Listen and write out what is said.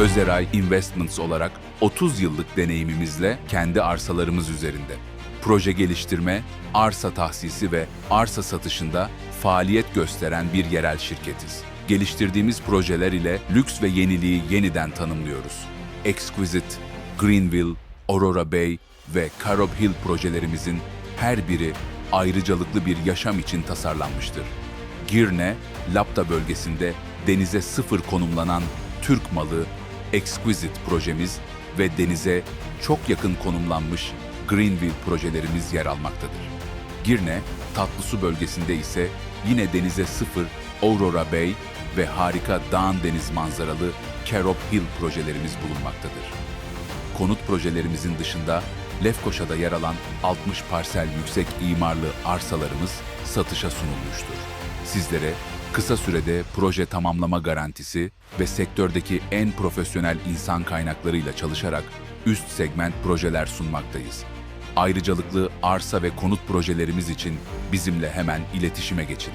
Özeray Investments olarak 30 yıllık deneyimimizle kendi arsalarımız üzerinde proje geliştirme, arsa tahsisi ve arsa satışında faaliyet gösteren bir yerel şirketiz. Geliştirdiğimiz projeler ile lüks ve yeniliği yeniden tanımlıyoruz. Exquisite, Greenville, Aurora Bay ve Carob Hill projelerimizin her biri ayrıcalıklı bir yaşam için tasarlanmıştır. Girne, Lapta bölgesinde denize sıfır konumlanan Türk malı Exquisite projemiz ve denize çok yakın konumlanmış Greenville projelerimiz yer almaktadır. Girne, Tatlısu bölgesinde ise yine denize sıfır Aurora Bay ve harika dağın deniz manzaralı Carob Hill projelerimiz bulunmaktadır. Konut projelerimizin dışında Lefkoşa'da yer alan 60 parsel yüksek imarlı arsalarımız satışa sunulmuştur. Sizlere kısa sürede proje tamamlama garantisi ve sektördeki en profesyonel insan kaynaklarıyla çalışarak üst segment projeler sunmaktayız. Ayrıcalıklı arsa ve konut projelerimiz için bizimle hemen iletişime geçin.